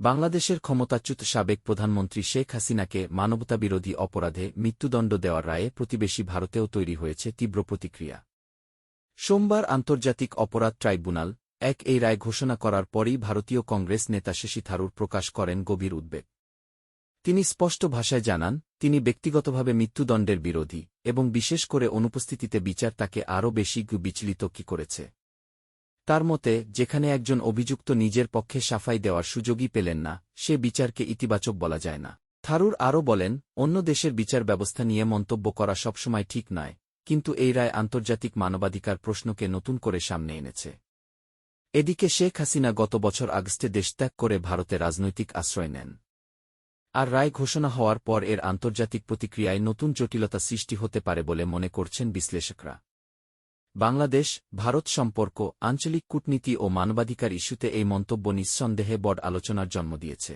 বাংলাদেশের ক্ষমতাচ্যুত সাবেক প্রধানমন্ত্রী শেখ হাসিনাকে মানবতাবিরোধী অপরাধে মৃত্যুদণ্ড দেওয়ার রায়ে প্রতিবেশী ভারতেও তৈরি হয়েছে তীব্র প্রতিক্রিয়া। সোমবার আন্তর্জাতিক অপরাধ ট্রাইব্যুনাল এক এই রায় ঘোষণা করার পরই ভারতীয় কংগ্রেস নেতা শশী থারুর প্রকাশ করেন গভীর উদ্বেগ। তিনি স্পষ্ট ভাষায় জানান, তিনি ব্যক্তিগতভাবে মৃত্যুদণ্ডের বিরোধী এবং বিশেষ করে অনুপস্থিতিতে বিচার তাকে আরও বেশি বিচলিত কি করেছে। তার মতে, যেখানে একজন অভিযুক্ত নিজের পক্ষে সাফাই দেওয়ার সুযোগই পেলেন না, সে বিচারকে ইতিবাচক বলা যায় না। থারুর আরও বলেন, অন্য দেশের বিচার ব্যবস্থা নিয়ে মন্তব্য করা সবসময় ঠিক নয়, কিন্তু এই রায় আন্তর্জাতিক মানবাধিকার প্রশ্নকে নতুন করে সামনে এনেছে। এদিকে শেখ হাসিনা গত বছর আগস্টে দেশত্যাগ করে ভারতে রাজনৈতিক আশ্রয় নেন। আর রায় ঘোষণা হওয়ার পর এর আন্তর্জাতিক প্রতিক্রিয়ায় নতুন জটিলতা সৃষ্টি হতে পারে বলে মনে করছেন বিশ্লেষকরা। বাংলাদেশ, ভারত সম্পর্ক, আঞ্চলিক কূটনীতি ও মানবাধিকার ইস্যুতে এই মন্তব্য নিঃসন্দেহে বড় আলোচনার জন্ম দিয়েছে।